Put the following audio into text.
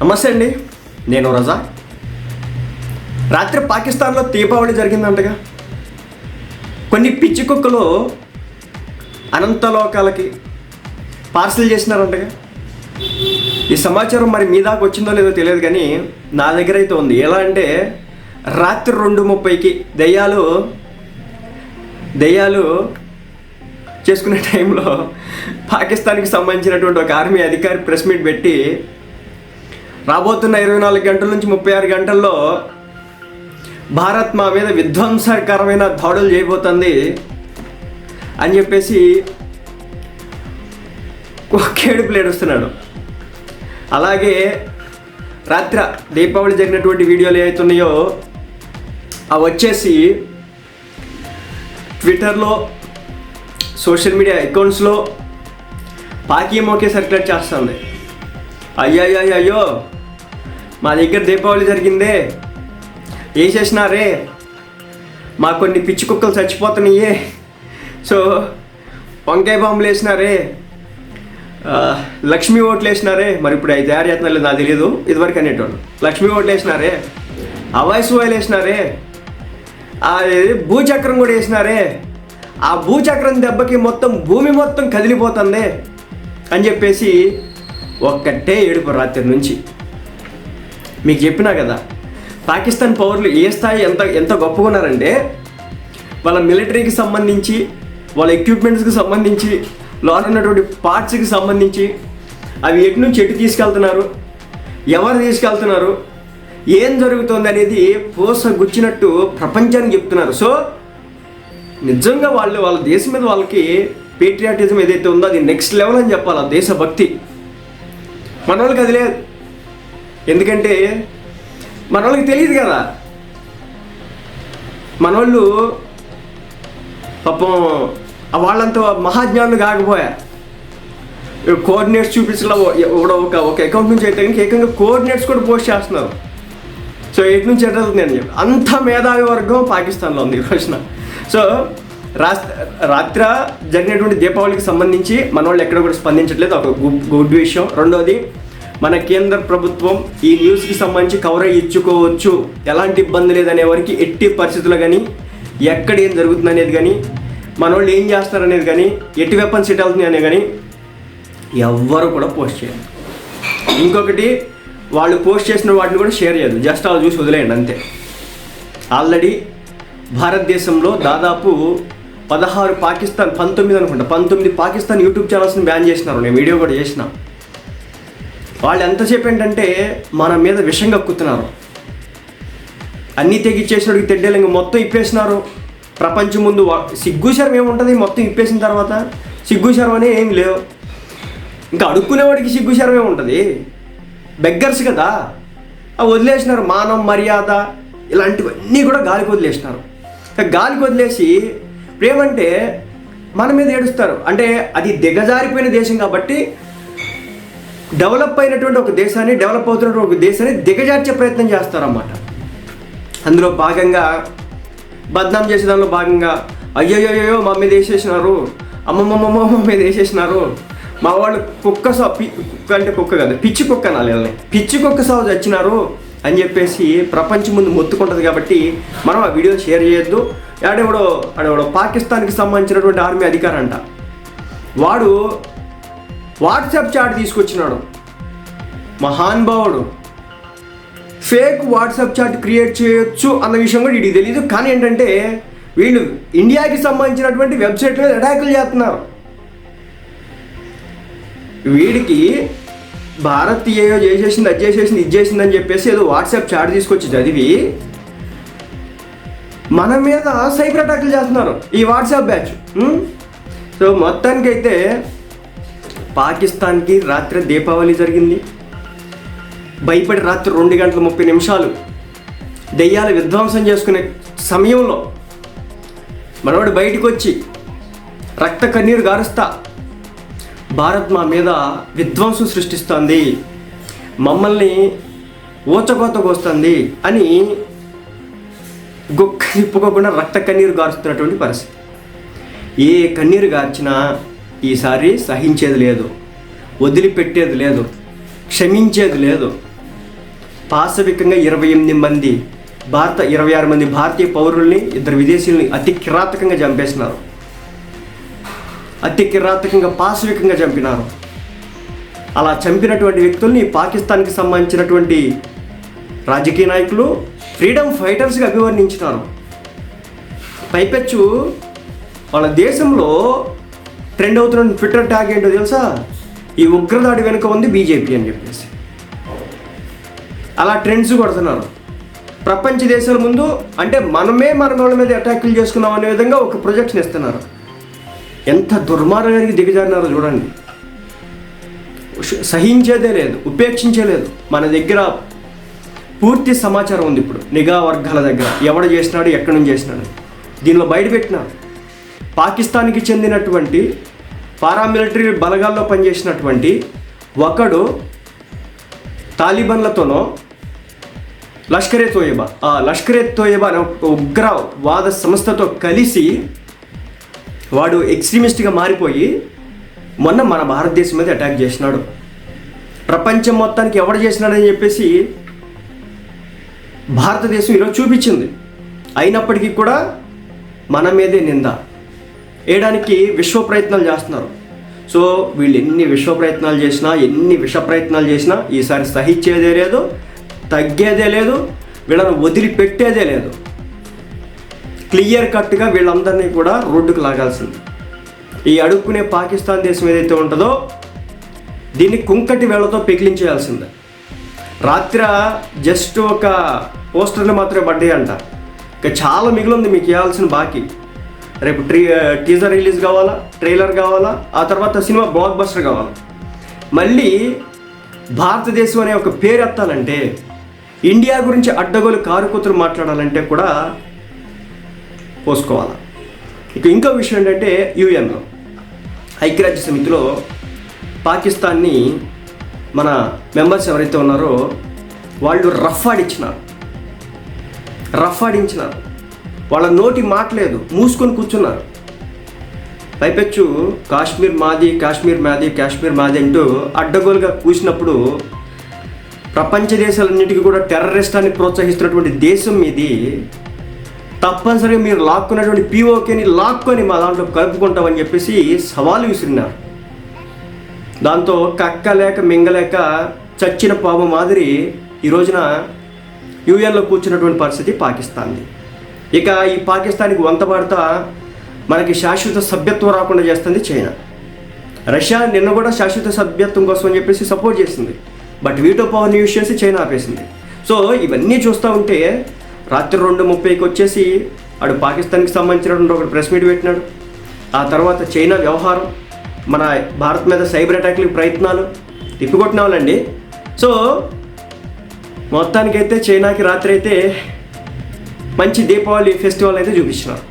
నమస్తే అండి. నేను రజా. రాత్రి పాకిస్తాన్లో దీపావళి జరిగిందంటగా. కొన్ని పిచ్చి కుక్కలు అనంతలోకాలకి పార్సిల్ చేసినారంటగా. ఈ సమాచారం మరి మీ దాకా వచ్చిందో లేదో తెలియదు కానీ నా దగ్గర అయితే ఉంది. ఎలా అంటే రాత్రి రెండు ముప్పైకి దెయ్యాలు దయ్యాలు చేసుకునే టైంలో పాకిస్తాన్కి సంబంధించినటువంటి ఒక ఆర్మీ అధికారి ప్రెస్ మీట్ పెట్టి రాబోతున్న ఇరవై నాలుగు గంటల నుంచి ముప్పై ఆరు గంటల్లో భారత్ మా మీద విధ్వంసకరమైన దాడులు చేయబోతుంది అని చెప్పేసి ఒకేడుపులు ఏడుస్తున్నాడు అలాగే రాత్రి దీపావళి జరిగినటువంటి వీడియోలు ఏవైతున్నాయో అవి వచ్చేసి ట్విట్టర్లో సోషల్ మీడియా అకౌంట్స్లో పాకీ మోకే సర్క్యులేట్ చేస్తుంది. అయ్యో అయ్యో మా దగ్గర దీపావళి జరిగిందే. వేసేసినారే. మా కొన్ని పిచ్చి కుక్కలు చచ్చిపోతున్నాయే. సో వంకాయ బాంబులు వేసినారే. లక్ష్మీ ఓట్లు వేసినారే. మరి ఇప్పుడు అవి తయారు చేస్తున్నారు నాకు తెలియదు ఇదివరకు అనేటోళ్ళు. లక్ష్మీ ఓట్లు వేసినారే. అవాయిస్ ఓయిల్ వేసినారే. భూచక్రం కూడా వేసినారే. ఆ భూచక్రం దెబ్బకి మొత్తం భూమి మొత్తం కదిలిపోతుంది అని చెప్పేసి ఒక్కటే ఏడుపు రాత్రి నుంచి. మీకు చెప్పినా కదా పాకిస్తాన్ పౌరులు ఏ స్థాయి ఎంత ఎంత గొప్పగా ఉన్నారంటే వాళ్ళ మిలిటరీకి సంబంధించి వాళ్ళ ఎక్విప్మెంట్స్కి సంబంధించి లోన ఉన్నటువంటి పార్ట్స్కి సంబంధించి అవి ఎటు నుంచి ఎటు తీసుకెళ్తున్నారు ఎవరు తీసుకెళ్తున్నారు ఏం జరుగుతుంది అనేది పూస గుచ్చినట్టు ప్రపంచానికి చెప్తున్నారు. సో నిజంగా వాళ్ళు వాళ్ళ దేశం మీద వాళ్ళకి పేట్రియాటిజం ఏదైతే ఉందో అది నెక్స్ట్ లెవెల్ అని చెప్పాలి ఆ దేశభక్తి. మన వాళ్ళకి అది లేదు. ఎందుకంటే మన వాళ్ళకి తెలియదు కదా. మన వాళ్ళు పాపం వాళ్ళంత వాళ్ళంతా మహాజ్ఞానులు కాకపోయా. కోఆర్డినేట్స్ చూపించలా ఒక ఒక ఒక అకౌంట్ నుంచి అయితే కనుక ఏకంగా కోఆర్డినేట్స్ కూడా పోస్ట్ చేస్తున్నారు. సో ఎటు నుంచి ఎటు వెళ్తుంది అని చెప్పి. అంత మేధావి వర్గం పాకిస్తాన్లో ఉంది ఈ రోజున. సో రాత్ర రాత్ర జరిగినటువంటి దీపావళికి సంబంధించి మన వాళ్ళు ఎక్కడ కూడా స్పందించట్లేదు. ఒక గుడ్ విషయం. రెండోది మన కేంద్ర ప్రభుత్వం ఈ న్యూస్కి సంబంధించి కవరేజ్ ఇచ్చుకోవచ్చు. ఎలాంటి ఇబ్బంది లేదనే వారికి ఎట్టి పరిస్థితుల్లో కానీ ఎక్కడ ఏం జరుగుతుంది అనేది కానీ మన వాళ్ళు ఏం చేస్తారనేది కానీ ఎట్టి వెపన్స్ సెట్ అవుతుంది అనేది కానీ ఎవ్వరు కూడా పోస్ట్ చేయరు. ఇంకొకటి వాళ్ళు పోస్ట్ చేసిన వాటిని కూడా షేర్ చేయదు జస్ట్ వాళ్ళు చూసి వదిలేయండి అంతే. ఆల్రెడీ భారతదేశంలో దాదాపు పదహారు పాకిస్తాన్ పంతొమ్మిది అనుకుంటా పంతొమ్మిది పాకిస్తాన్ యూట్యూబ్ ఛానల్స్ని బ్యాన్ చేసినారు. నేను వీడియో కూడా చేసిన. వాళ్ళు ఎంతసేపు ఏంటంటే మన మీద విషం కక్కుతున్నారు. అన్నీ తెగిచ్చేసినోడికి తెడ్డేలింగ మొత్తం ఇప్పేసినారు. ప్రపంచం ముందు వా- సిగ్గు ఏముంటుంది? మొత్తం ఇప్పేసిన తర్వాత సిగ్గు శరం అనే ఏం లేవు. ఇంకా అడుక్కునేవాడికి సిగ్గు ఏముంటుంది బెగ్గర్స్ కదా. అవి వదిలేసినారు మానం మర్యాద ఇలాంటివన్నీ కూడా గాలికి వదిలేసినారు. గాలికి వదిలేసి ప్రేమంటే మన మీద ఏడుస్తారు. అంటే అది దిగజారిపోయిన దేశం కాబట్టి డెవలప్ అయినటువంటి ఒక దేశాన్ని డెవలప్ అవుతున్నటువంటి ఒక దేశాన్ని దిగజార్చే ప్రయత్నం చేస్తారన్నమాట. అందులో భాగంగా బద్నాం చేసే దానిలో భాగంగా అయ్యయ్యో మా మీద వేసేసినారు. అమ్మమ్మమ్మమ్మ మా మీద వేసేసినారు. మా వాళ్ళు కుక్క సా పి కుక్క అంటే కుక్క కాదు పిచ్చి కుక్క అనాలి పిచ్చి కుక్క సాగు చచ్చినారు అని చెప్పేసి ప్రపంచం ముందు మొత్తుకుంటుంది కాబట్టి మనం ఆ వీడియో షేర్ చేయొద్దు. ఆడెవడో ఆడెవడో పాకిస్తాన్కి సంబంధించినటువంటి ఆర్మీ అధికారంట అంట. వాడు వాట్సాప్ చాట్ తీసుకొచ్చినాడు. మహానుభావుడు ఫేక్ వాట్సాప్ చాట్ క్రియేట్ చేయొచ్చు అన్న విషయం కూడా ఇది తెలియదు కానీ ఏంటంటే వీళ్ళు ఇండియాకి సంబంధించినటువంటి వెబ్సైట్ మీద అటాకులు చేస్తున్నారు. వీడికి భారత్ ఏదో చేసేసింది అది చేసేసింది ఇది చేసింది అని చెప్పేసి ఏదో వాట్సాప్ చాట్ తీసుకొచ్చి చదివి మన మీద సైబర్ అటాకులు చేస్తున్నారు ఈ వాట్సాప్ బ్యాచ్. సో మొత్తానికైతే పాకిస్తాన్కి రాత్రి దీపావళి జరిగింది. భయపడి రాత్రి రెండు గంటల ముప్పై నిమిషాలు దెయ్యాలు విధ్వంసం చేసుకునే సమయంలో మనవాడు బయటకు వచ్చి రక్త కన్నీరు గారుస్తా భారత్ మా మీద విధ్వంసం సృష్టిస్తుంది. మమ్మల్ని ఊచకోతకు వస్తుంది అని గుక్క తిప్పుకోకుండా రక్త కన్నీరు గారుస్తున్నటువంటి పరిస్థితి. ఏ కన్నీరు గార్చినా ఈసారి సహించేది లేదు వదిలిపెట్టేది లేదు క్షమించేది లేదు. పాశవికంగా ఇరవై ఎనిమిది మంది భారత ఇరవై ఆరు మంది భారతీయ పౌరుల్ని ఇద్దరు విదేశీయుల్ని అతి కిరాతకంగా చంపేసినారు. అతి కిరాతకంగా పాశవికంగా చంపినారు. అలా చంపినటువంటి వ్యక్తుల్ని పాకిస్తాన్కి సంబంధించినటువంటి రాజకీయ నాయకులు ఫ్రీడమ్ ఫైటర్స్గా అభివర్ణించినారు. పైపెచ్చు వాళ్ళ దేశంలో ట్రెండ్ అవుతున్న ట్విట్టర్ ట్యాగ్ ఏంటో తెలుసా? ఈ ఉగ్రదాడి వెనుక ఉంది బీజేపీ అని చెప్పేసి. అలా ట్రెండ్స్ కొడుతున్నారు. ప్రపంచ దేశాల ముందు అంటే మనమే మన వాళ్ళ మీద అటాకులు చేసుకున్నాం అనే విధంగా ఒక ప్రొజెక్షన్ ఇస్తున్నారు. ఎంత దుర్మార్గానికి దిగజారినారో చూడండి. సహించేదే లేదు ఉపేక్షించలేదు మన దగ్గర పూర్తి సమాచారం ఉంది ఇప్పుడు. నిఘా వర్గాల దగ్గర. ఎవడు చేసినాడు ఎక్కడి నుంచి చేసినాడు? దీనిలో బయటపెట్టినారు పాకిస్తాన్కి చెందినటువంటి పారామిలిటరీ బలగాల్లో పనిచేసినటువంటి ఒకడు తాలిబన్లతోనో లష్కరే తోయబా ఆ లష్కరే తోయబా అనే ఒక ఉగ్రవాద సంస్థతో కలిసి వాడు ఎక్స్ట్రీమిస్ట్గా మారిపోయి మొన్న మన భారతదేశం మీద అటాక్ చేసినాడు. ప్రపంచం మొత్తానికి ఎవడు చేసినాడని చెప్పేసి భారతదేశం ఈరోజు చూపించింది. అయినప్పటికీ కూడా మన మీదే నింద. వేయడానికి విశ్వ ప్రయత్నాలు చేస్తున్నారు. సో వీళ్ళు ఎన్ని విశ్వ ప్రయత్నాలు చేసినా ఎన్ని విష ప్రయత్నాలు చేసినా ఈసారి సహించేదే లేదు తగ్గేదే లేదు వీళ్ళని వదిలిపెట్టేదే లేదు. క్లియర్ కట్గా వీళ్ళందరినీ కూడా రోడ్డుకు లాగాల్సింది. ఈ అడుక్కునే పాకిస్తాన్ దేశం ఏదైతే ఉంటుందో దీన్ని కుంకటి వేళతో పెకిలించేయాల్సిందే. రాత్ర జస్ట్ ఒక పోస్టర్లు మాత్రమే పడ్డాయంట. అంట ఇంకా చాలా మిగిలింది మీకు ఇవ్వాల్సిన బాకీ. రేపు ట్రీ టీజర్ రిలీజ్ కావాలా ట్రైలర్ కావాలా ఆ తర్వాత సినిమా బ్లాక్ బస్టర్ కావాలా. మళ్ళీ భారతదేశం అనే ఒక పేరు ఎత్తాలంటే ఇండియా గురించి అడ్డగోలు కారు కూతురు మాట్లాడాలంటే కూడా పోసుకోవాలి. ఇక ఇంకో విషయం ఏంటంటే యుఎన్లో ఐక్యరాజ్య సమితిలో పాకిస్తాన్ని మన మెంబర్స్ ఎవరైతే ఉన్నారో వాళ్ళు రఫ్ ఆడిచ్చినారు రఫ్ ఆడించినారు వాళ్ళ నోటి మాటలేదు మూసుకొని కూర్చున్నారు. పైపెచ్చు కాశ్మీర్ మాది కాశ్మీర్ మాది కాశ్మీర్ మాది అంటూ అడ్డగోలుగా కూసినప్పుడు ప్రపంచ దేశాలన్నిటికీ కూడా టెర్రరిస్టాన్ని ప్రోత్సహిస్తున్నటువంటి దేశం మీది తప్పనిసరిగా మీరు లాక్కున్నటువంటి పీఓకేని లాక్కొని మా దాంట్లో కలుపుకుంటామని చెప్పేసి సవాలు విసిరినారు. దాంతో కక్క లేక మింగలేక చచ్చిన పాము మాదిరి ఈ రోజున యూఎన్లో కూర్చున్నటువంటి పరిస్థితి పాకిస్తాన్ది. ఇక ఈ పాకిస్తాన్కి వంతబడతా మనకి శాశ్వత సభ్యత్వం రాకుండా చేస్తుంది చైనా. రష్యా నిన్న కూడా శాశ్వత సభ్యత్వం కోసం అని చెప్పేసి సపోర్ట్ చేసింది. బట్ వీటో పవర్ని యూజ్ చేసి చైనా ఆపేసింది. సో ఇవన్నీ చూస్తూ ఉంటే రాత్రి రెండు ముప్పైకి వచ్చేసి ఆడు పాకిస్తాన్కి సంబంధించినటువంటి ఒక ప్రెస్ మీట్ పెట్టినాడు. ఆ తర్వాత చైనా వ్యవహారం మన భారత్ మీద సైబర్ అటాక్లకి ప్రయత్నాలు తిప్పికొట్టిన వాళ్ళండి. సో మొత్తానికైతే చైనాకి రాత్రి అయితే మంచి దీపావళి ఫెస్టివల్ అయితే చూపించినారు.